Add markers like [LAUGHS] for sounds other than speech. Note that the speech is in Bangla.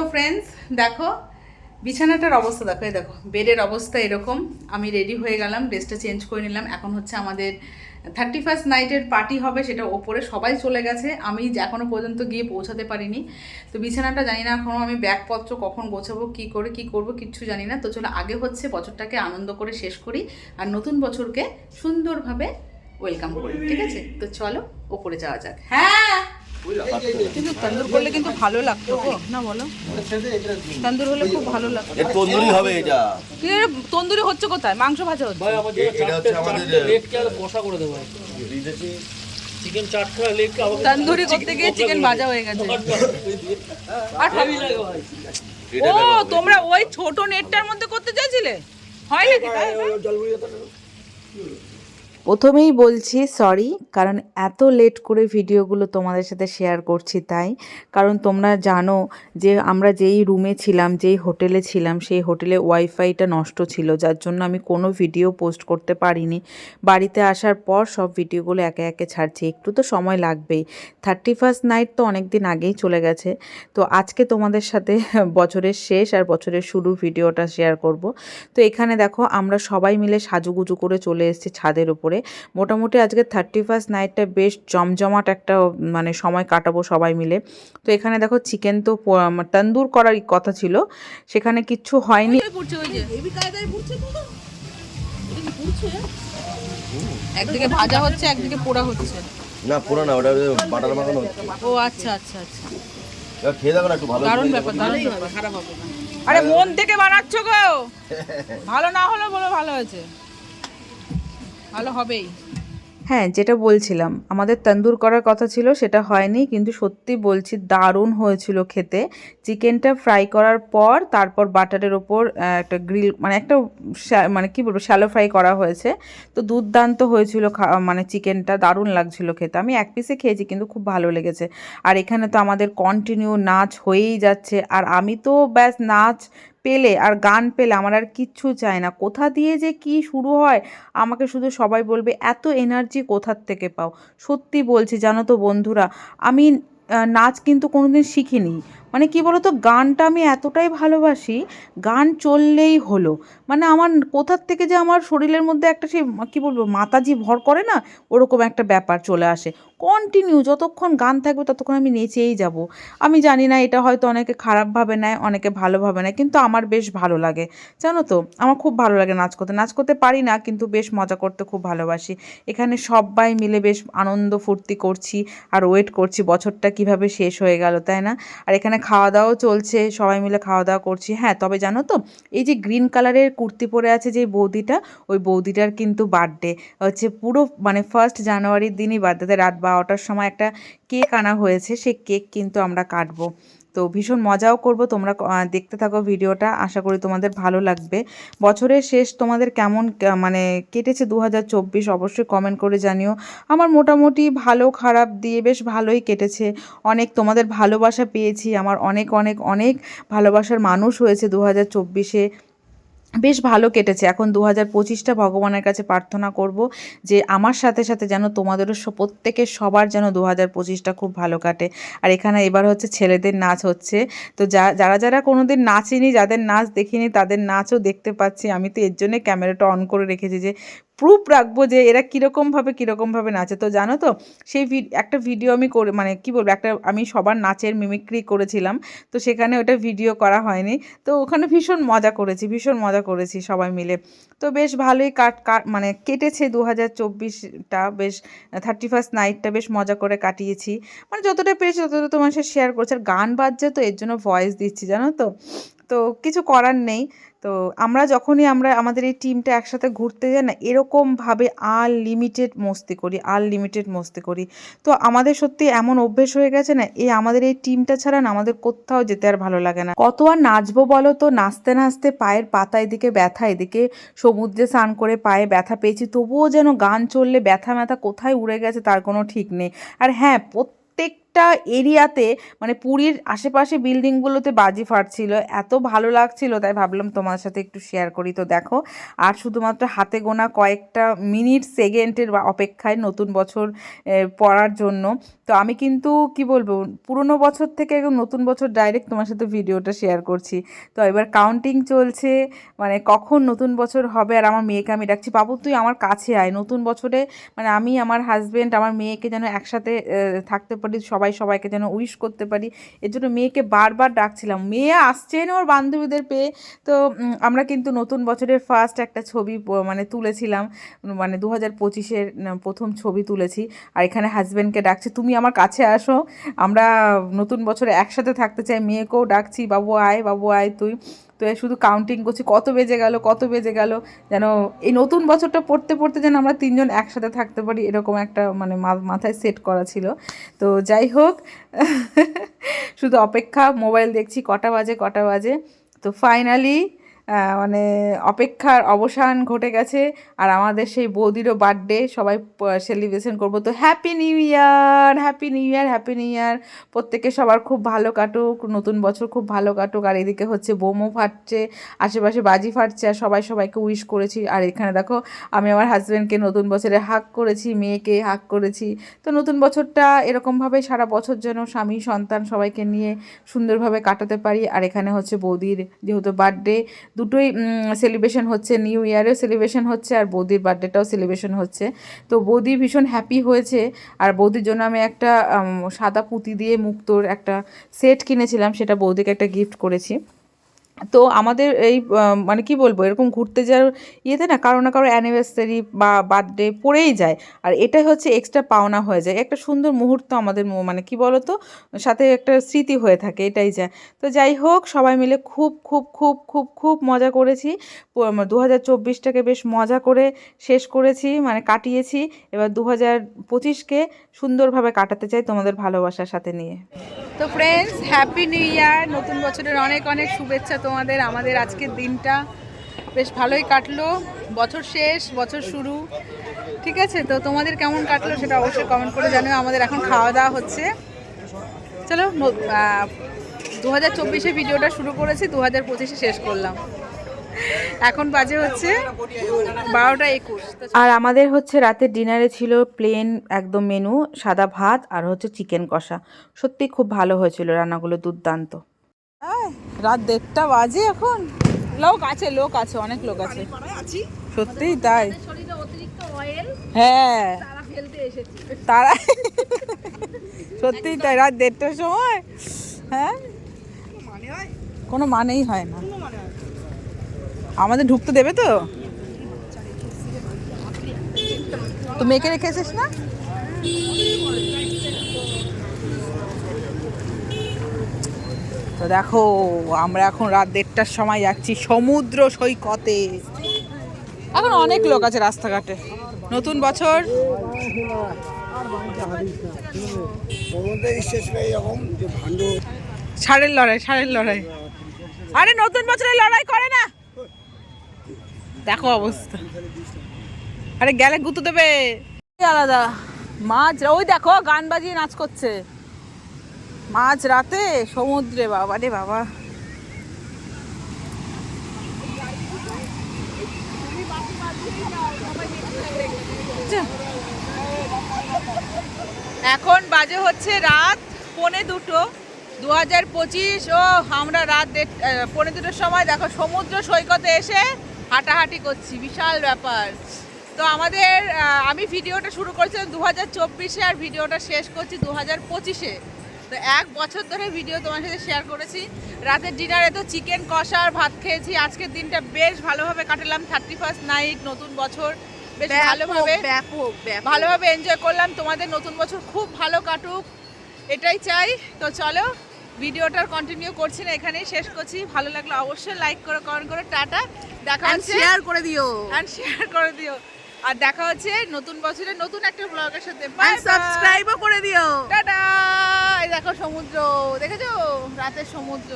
তো ফ্রেন্ডস দেখো, বিছানাটার অবস্থা, দেখো, এই দেখো, বেডের অবস্থা এরকম। আমি রেডি হয়ে গেলাম ড্রেসটা চেঞ্জ করে নিলাম। এখন হচ্ছে আমাদের থার্টি ফার্স্ট নাইটের পার্টি হবে, সেটা ওপরে সবাই চলে গেছে। আমি এখনও পর্যন্ত গিয়ে পৌঁছাতে পারিনি। তো বিছানাটা জানি না এখনও আমি ব্যাগপত্র কখন গোছাবো, কী করে, কি করব, কিচ্ছু জানি না। তো চলো, আগে হচ্ছে বছরটাকে আনন্দ করে শেষ করি আর নতুন বছরকে সুন্দরভাবে ওয়েলকাম করি, ঠিক আছে? তো চলো, ওপরে যাওয়া যাক। হ্যাঁ! কিন্তু তন্দুর করলে কিন্তু ভালো লাগতো গো। না বলো। তন্দুর হলে খুব ভালো লাগতো। তন্দুরি হবে এটা। কি তন্দুরি হচ্ছে কোথায়? মাংস ভাজা হচ্ছে। ভাই আমার এটা হচ্ছে আমাদের- লেগকে আর কষা করে দেবো চিকেন চারটা লেগকে আমাকে তন্দুরি করতে গিয়ে চিকেন ভাজা হয়ে গেছে। আর হেভি লাগে ভাই। ও তোমরা ওই ছোট নেটটার মধ্যে করতে চাইছিলে? হয় নাকি তাই? প্রথমেই বলছি সরি কারণ এত লেট করে ভিডিওগুলো তোমাদের সাথে শেয়ার করছি তাই। কারণ তোমরা জানো যে আমরা যেই রুমে ছিলাম, যেই হোটেলে ছিলাম, সেই হোটেলে ওয়াইফাইটা নষ্ট ছিল, যার জন্য আমি কোনো ভিডিও পোস্ট করতে পারিনি। বাড়িতে আসার পর সব ভিডিওগুলো একে একে ছাড়ছি। একটু তো সময় লাগবেই। থার্টি ফার্স্ট নাইট তো অনেক দিন আগেই চলে গেছে। তো আজকে তোমাদের সাথে [LAUGHS] বছরের শেষ আর বছরের শুরু ভিডিওটা শেয়ার করব। তো এখানে দেখো আমরা সবাই মিলে সাজুগুজু করে চলে এসেছি ছাদের উপরে। মোটামুটি আজকে থার্টি ফার্স্ট নাইটটা বেশ জমজমাট একটা মানে সময় কাটাবো সবাই মিলে। তো এখানে দেখো চিকেন তো তন্দুর করার কথা ছিল সেখানে কিচ্ছু হয়নি। একদিকে ভাজা হচ্ছে একদিকে পোড়া হচ্ছে। না পুরো না ওটা বাটার মাখানো হচ্ছে। ও আচ্ছা আচ্ছা আচ্ছা। খেয়ে দেখো না একটু ভালো দারুণ ব্যাপার দারুণ ব্যাপার। খারাপ হবে না। আরে মন থেকে বানাচ্ছ গো! [LAUGHS] ভালো না হলে বলো ভালো হয়েছে। ভালো হবেই। হ্যাঁ যেটা বলছিলাম, আমাদের তন্দুর করার কথা ছিল, সেটা হয়নি, কিন্তু সত্যি বলছি দারুণ হয়েছিল খেতে। চিকেনটা ফ্রাই করার পর, তারপর বাটারের ওপর একটা গ্রিল মানে একটা মানে কি বলব, শ্যালো ফ্রাই করা হয়েছে। তো দুর্দান্ত হয়েছিল মানে চিকেনটা, দারুণ লাগছিল খেতে। আমি এক পিসে খেয়েছি, কিন্তু খুব ভালো লেগেছে। আর এখানে তো আমাদের কন্টিনিউ নাচ হয়েই যাচ্ছে। আর আমি তো ব্যাস নাচ পেলে আর গান পেলে আমার আর কিচ্ছু চাই না। কোথা দিয়ে যে কি শুরু হয়, আমাকে শুধু সবাই বলবে, এত এনার্জি কোথার থেকে পাও? সত্যি বলছি, জানো তো বন্ধুরা, আমি নাচ কিন্তু কোনোদিন শিখিনি। মানে কি বলতো, গানটা আমি এতটাই ভালোবাসি, গান চললেই হলো। মানে আমার কোথার থেকে যে আমার শরীরের মধ্যে একটা সেই কী বলব, মাতাজি ভর করে না, ওরকম একটা ব্যাপার চলে আসে। কন্টিনিউ যতক্ষণ গান থাকবে ততক্ষণ আমি নেচেই যাব। আমি জানি না, এটা হয়তো অনেকে খারাপভাবে নেয়, অনেকে ভালোভাবে নেয়, কিন্তু আমার বেশ ভালো লাগে। জানো তো, আমার খুব ভালো লাগে নাচ করতে। নাচ করতে পারি না, কিন্তু বেশ মজা করতে খুব ভালোবাসি। এখানে সবাই মিলে বেশ আনন্দ ফুর্তি করছি, আর ওয়েট করছি বছরটা কীভাবে শেষ হয়ে গেল, তাই না? আর এখানে খাওয়া দাওয়াও চলছে, সবাই মিলে খাওয়া দাওয়া করছি। হ্যাঁ তবে জানো তো, এই যে গ্রিন কালারের কুর্তি পরে আছে যে বৌদিটা, ওই বৌদিটার কিন্তু বার্থডে হচ্ছে পুরো মানে ফার্স্ট জানুয়ারির দিনই বার্থডেতে রাত বারোটার সময় একটা কেক আনা হয়েছে, সেই কেক কিন্তু আমরা কাটবো। তো ভীষণ মজাও করব। তোমরা দেখতে থাকো ভিডিওটা। আশা করি তোমাদের ভালো লাগবে। বছরের শেষ তোমাদের কেমন মানে কেটেছে দু হাজার চব্বিশ? অবশ্যই কমেন্ট করে জানিও। আমার মোটামুটি ভালো, খারাপ দিয়ে বেশ ভালোই কেটেছে। অনেক তোমাদের ভালোবাসা পেয়েছি। আমার অনেক অনেক অনেক ভালোবাসার মানুষ হয়েছে দু হাজার চব্বিশে। বেশ ভালো কেটেছে। এখন দু হাজার পঁচিশটা ভগবানের কাছে প্রার্থনা করব যে আমার সাথে সাথে যেন তোমাদেরও প্রত্যেকের সবার যেন দু হাজার পঁচিশটা খুব ভালো কাটে। আর এখানে এবার হচ্ছে ছেলেদের নাচ হচ্ছে। তো যা, যারা যারা কোনো দিন নাচেনি, যাদের নাচ দেখিনি, তাদের নাচও দেখতে পাচ্ছি। আমি তো এর জন্যে ক্যামেরাটা অন করে রেখেছি যে প্রুফ রাখব যে এরা কীরকমভাবে কীরকমভাবে নাচে। তো জানো তো, সেই একটা ভিডিও আমি করে মানে কি বলব, একটা আমি সবার নাচের মিমিক্রি করেছিলাম, তো সেখানে ওটা ভিডিও করা হয়নি। তো ওখানে ভীষণ মজা করেছি, ভীষণ মজা করেছি সবাই মিলে। তো বেশ ভালোই কাট মানে কেটেছে দু হাজার চব্বিশটা, বেশ থার্টি ফার্স্ট নাইটটা বেশ মজা করে কাটিয়েছি। মানে যতটা পেরেছি ততটা তোমার সাথে শেয়ার করছি। আর গান বাজছে তো এর জন্য ভয়েস দিচ্ছি, জানো তো। তো কিছু করার নেই। তো আমরা যখনই আমরা আমাদের এই টিমটা একসাথে ঘুরতে যাই না, এরকমভাবে আনলিমিটেড মস্তি করি আনলিমিটেড মস্তি করি। তো আমাদের সত্যি এমন অভ্যেস হয়ে গেছে না, এই আমাদের এই টিমটা ছাড়া না আমাদের কোথাও যেতে আর ভালো লাগে না। কত আর নাচবো বলো তো, নাচতে নাচতে পায়ের পাতা এদিকে ব্যথা এদিকে সমুদ্রে স্নান করে পায়ে ব্যথা পেয়েছি, তবুও যেন গান চললে ব্যথা ম্যাথা কোথায় উড়ে গেছে তার কোনো ঠিক নেই। আর হ্যাঁ প্রত্যেকটা প্রত্যেকটা এরিয়াতে মানে পুরীর আশেপাশে বিল্ডিংগুলোতে বাজি ফাটছিল, এত ভালো লাগছিল, তাই ভাবলাম তোমার সাথে একটু শেয়ার করি। তো দেখো, আর শুধুমাত্র হাতে গোনা কয়েকটা মিনিট, সেকেন্ডের অপেক্ষায় নতুন বছর পড়ার জন্য। তো আমি কিন্তু কি বলব, পুরনো বছর থেকে একদম নতুন বছর ডাইরেক্ট তোমার সাথে ভিডিওটা শেয়ার করছি। তো এবার কাউন্টিং চলছে মানে কখন নতুন বছর হবে আর আমার মেয়েকে আমি ডাকছি, বাবু, তুই আমার কাছে আয়, নতুন বছরে মানে আমি, আমার হাজবেন্ড আমার মেয়েকে যেন একসাথে থাকতে পারি সবাই সবাইকে যেন উইশ করতে পারি। এর জন্য মেয়েকে বারবার ডাকছিলাম। মেয়ে আসছেন ওর বান্ধবীদের পেয়ে। তো আমরা কিন্তু নতুন বছরের ফার্স্ট একটা ছবি মানে তুলেছিলাম। মানে দু হাজার পঁচিশের প্রথম ছবি তুলেছি। আর এখানে হাজব্যান্ডকে ডাকছে, তুমি আমার কাছে আসো। আমরা নতুন বছরে একসাথে থাকতে চাই। মেয়েকেও ডাকছি, বাবু আয় বাবু আয় তুই। তো শুধু কাউন্টিং করছি, কত বেজে গেল, কত বেজে গেল, যেন এই নতুন বছরটা পড়তে পড়তে যেন আমরা তিনজন একসাথে থাকতে পারি, এরকম একটা মানে মাথায় সেট করা ছিল। তো যাই হোক, [LAUGHS] শুধু অপেক্ষা মোবাইল দেখছি, কটা বাজে কটা বাজে। তো ফাইনালি মানে অপেক্ষার অবসান ঘটে গেছে আর আমাদের সেই বৌদিরও বার্থডে সবাই সেলিব্রেশন করব। তো happy new year happy new year happy new year প্রত্যেকে সবার খুব ভালো কাটুক, নতুন বছর খুব ভালো কাটুক। আর এদিকে হচ্ছে বোমও ফাটছে, আশেপাশে বাজি ফাটছে আর সবাই সবাইকে উইশ করেছি। আর এখানে দেখো, আমি আমার হাজব্যান্ডকে নতুন বছরে হাক করেছি, মেয়েকে হাক করেছি। তো নতুন বছরটা এরকমভাবে সারা বছর যেন স্বামী, সন্তান সবাইকে নিয়ে সুন্দরভাবে কাটাতে পারি। আর এখানে হচ্ছে বৌদির যেহেতু বার্থডে দুটোই সেলিব্রেশন হচ্ছে নিউ ইয়ারেও সেলিব্রেশন হচ্ছে আর বৌদির বার্থডেটাও সেলিব্রেশন হচ্ছে। তো বৌদি ভীষণ হ্যাপি হয়েছে আর বৌদির জন্য আমি একটা সাদা পুঁতি দিয়ে মুক্তোর একটা সেট কিনেছিলাম, সেটা বৌদিকে একটা গিফট করেছি। তো আমাদের এই মানে কি বলব, এরকম ঘুরতে যাওয়ার ইয়েতে না কারও না কারও অ্যানিভার্সারি বা বার্থডে পড়েই যায়। আর এটাই হচ্ছে এক্সট্রা পাওনা হয়ে যায়। একটা সুন্দর মুহূর্ত আমাদের মানে কি বলো তো সাথে একটা স্মৃতি হয়ে থাকে, এটাই যায় তো যাই হোক, সবাই মিলে খুব খুব খুব খুব খুব মজা করেছি। দু হাজার চব্বিশটাকে বেশ মজা করে শেষ করেছি মানে কাটিয়েছি। এবার দু হাজার পঁচিশকে সুন্দরভাবে কাটাতে চাই তোমাদের ভালোবাসার সাথে নিয়ে। তো ফ্রেন্ডস হ্যাপি নিউ ইয়ার নতুন বছরের অনেক অনেক শুভেচ্ছা তোমাদের আমাদের আজকের দিনটা বেশ ভালোই কাটলো। বছর শেষ বছর শুরু। ঠিক আছে? তো তোমাদের কেমন কাটলো সেটা অবশ্যই কমেন্ট করে জানিও। আমাদের এখন খাওয়া দাওয়া হচ্ছে। চলো দু হাজার চব্বিশে ভিডিওটা শুরু করেছি দু হাজার পঁচিশে শেষ করলাম। এখন বাজে হচ্ছে বারোটা একুশ। আর আমাদের হচ্ছে রাতের ডিনারে ছিল প্লেন একদম মেনু সাদা ভাত আর হচ্ছে চিকেন কষা। সত্যি খুব ভালো হয়েছিল রান্নাগুলো দুর্দান্ত। রাত দেড়টা বাজে এখন। লোক আছে লোক আছে, অনেক লোক আছে। সত্যিই তাই। হ্যাঁ। তারা [LAUGHS] সত্যিই তাই, রাত দেড়টার সময়। হ্যাঁ? কোনো মানেই হয় না। আমাদের ঢুকতে দেবে তো? তো মেয়েকে রেখেছিস না? তো দেখো, আমরা এখন রাত দেড়টার সময় যাচ্ছি সমুদ্র সৈকতে। এখন অনেক লোক আছে রাস্তাঘাটে। নতুন বছর। ষাঁড়ের লড়াই ষাঁড়ের লড়াই। আরে, নতুন বছরের লড়াই করে না। দেখো অবস্থা। আরে গেলে গুঁতো দেবে। আলাদা। মাছ, ওই দেখো, গান বাজিয়ে নাচ করছে। মাঝ রাতে সমুদ্রে বাবা রে বাবা। এখন বাজে হচ্ছে রাত পৌনে দুটো দু হাজার পঁচিশ। ও আমরা রাত আহ, দুটোর সময় দেখো সমুদ্র সৈকতে এসে হাঁটাহাঁটি করছি বিশাল ব্যাপার। তো আমাদের আমি ভিডিওটা শুরু করেছিলাম দু হাজার চব্বিশে আর ভিডিওটা শেষ করছি দু হাজার পঁচিশে। তো এক বছর ধরে ভিডিও তোমার সাথে শেয়ার করেছি। রাতের ডিনারে তো চিকেন কষা আর ভাত খেয়েছি। আজকের দিনটা বেশ ভালোভাবে কাটালাম। থার্টি ফার্স্ট নাইট নতুন বছর। বেশ ভালোভাবে ভালোভাবে এনজয় করলাম। তোমাদের নতুন বছর খুব ভালো কাটুক। এটাই চাই। তো চলো ভিডিওটার কন্টিনিউ করছি না এখানেই শেষ করছি। ভালো লাগল অবশ্যই লাইক করে কমেন্ট করে। টাটা। দেখা হচ্ছে। শেয়ার করে দিও। আর শেয়ার করে দিও। আর দেখা হচ্ছে নতুন বছরের নতুন একটা ব্লগের সাথে। সাবস্ক্রাইবও করে দিও। টাটা। দেখো সমুদ্র দেখেছ? রাতের সমুদ্র।